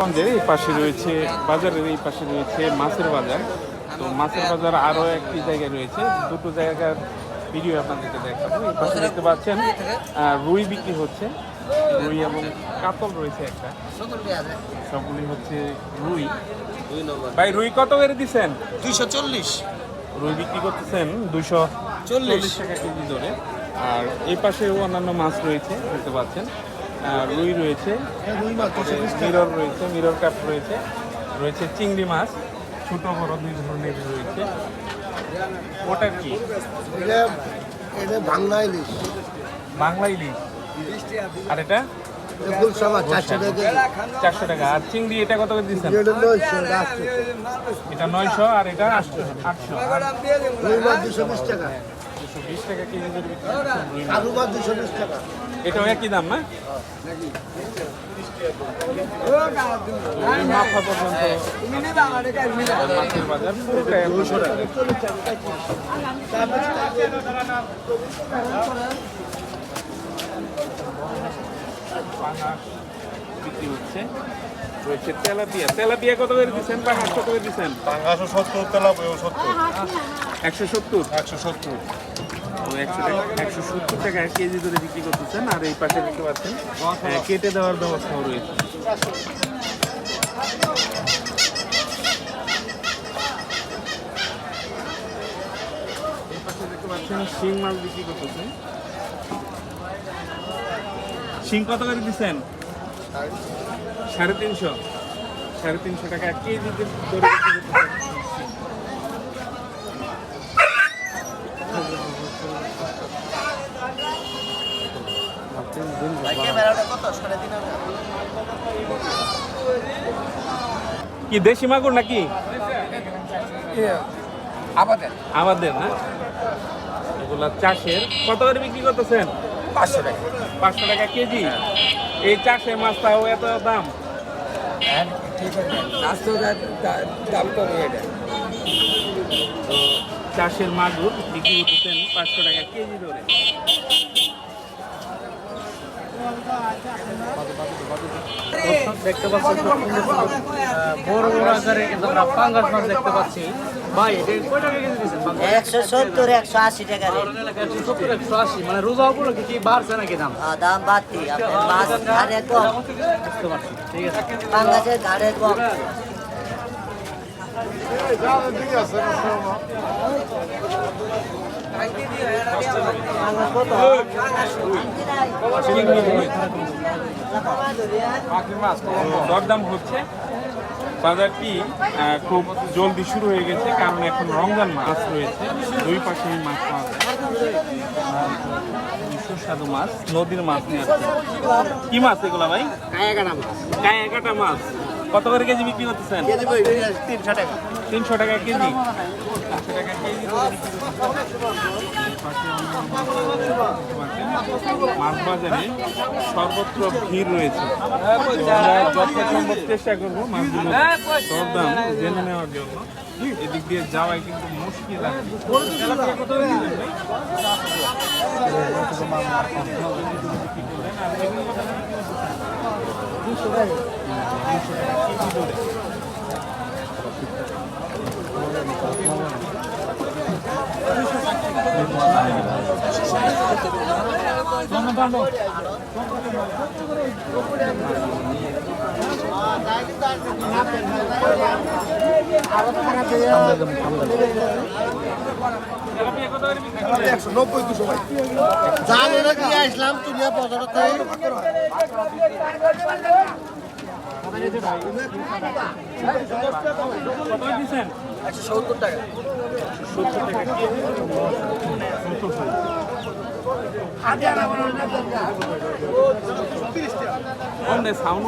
গঞ্জের এই পাশে রয়েছে বাজারের এই পাশে রয়েছে মাছের বাজার। তো মাছের বাজার আরও একটি জায়গায় রয়েছে। দুটো জায়গার ভিডিও আপনাদেরকে দেখাবো। এই পাশে দেখতে পাচ্ছেন রুই বিক্রি হচ্ছে। রুই এবং কাতল রয়েছে একটা। সবগুলি হচ্ছে রুই। ভাই রুই কত করে দিচ্ছেন? দুইশো চল্লিশ। রুই বিক্রি করতেছেন দুইশো চল্লিশ। টাকা কেজি ধরে। আর এই পাশেও অন্যান্য মাছ রয়েছে দেখতে পাচ্ছেন। রুই রয়েছে মিরর রয়েছে মিরর কাপ রয়েছে রয়েছে চিংড়ি মাছ ছোট বড় দুই ধরনের রয়েছে। ওটা কি? এটা বাংলা ইলিশ। বাংলা ইলিশ। আর এটা? চারশো টাকা আর চিংড়ি এটা কত করে দিচ্ছেন এটা নয়শো আর এটা আটশো আটশো। দুশো বিশ টাকা। দুশো বিশ টাকা কেজি ধরে বিক্রি করছেন রুই মাছ। দুশো বিশ টাকা। এটাও একই দাম না মাথা পর্যন্ত। মাছের বাজার পুরোটাই দুশো টাকা বিক্রি হচ্ছে। রয়েছে তেলাপিয়া। তেলাপিয়া কত করে দিচ্ছেন? কত করে দিচ্ছেন? পাঙ্গাশো সত্তর সত্তর। একশো সত্তর? একশো সত্তর। একশো সত্তর টাকা কেজি ধরে বিক্রি করতেছেন আর এই পাশে দেখতে পাচ্ছেন কেটে দেওয়ার ব্যবস্থাও রয়েছে। পাচ্ছেন শিং মাছ বিক্রি করতেছেন। শিং কত করে দিচ্ছেন? সাড়ে তিনশো। সাড়ে তিনশো টাকা এক কেজি ধরে বিক্রি করতেছেন শিং। কত সাড়ে তিন হাজার কি দেশি মাগুর নাকি? আমাদের আমাদের না? এগুলা চাষের। কত করে বিক্রি করতেছেন? পাঁচশো টাকা। পাঁচশো টাকা কেজি? এই চাষের মাছ তাও এত দাম? পাঁচশো দাম কমে এটা। তো চাষের মাগুর বিক্রি করতেছেন পাঁচশো টাকা কেজি ধরে। দেখতে পাচ্ছি খুব সুন্দর সুন্দর, বড় বড় আকারের কিন্তু আমরা পাঙ্গাস মাছ দেখতে পাচ্ছি। ভাই এটা কয় টাকা কেজি দিচ্ছেন একশো সত্তর একশো আশি টাকা একশো সত্তর, একশো আশি, মানে রোজা উপলক্ষে কি বাড়ছে নাকি দাম? দাম বাড়তি। আপনার মাছ ধারে কম। বুঝতে পারছি ঠিক আছে। পাঙ্গাসের কম। দরদাম হচ্ছে। বাজারটি খুব জলদি শুরু হয়ে গেছে কারণ এখন রমজান মাছ রয়েছে। দুই পাশে মাছ পাওয়া যায়। সুস্বাদু মাছ নদীর মাছ নিয়ে কি মাছ এগুলা ভাই? কায়া কাটা মাছ। কত করে কেজি বিক্রি করতেছেন? তিনশো টাকা। তিনশো টাকা কেজি। মাছ বাজারে সর্বত্র ভিড় রয়েছে। যথাসম্ভব চেষ্টা করব মাছগুলো দরদাম জেনে নেওয়ার জন্য। এদিক দিয়ে যাওয়াই কিন্তু মুশকিল আছে এটা কি আসলাম তুমি বাজার থেকে কত দিচ্ছেন একশো সত্তর টাকা সত্তর টাকা কেজি সত্তর টাকা সাউন্ড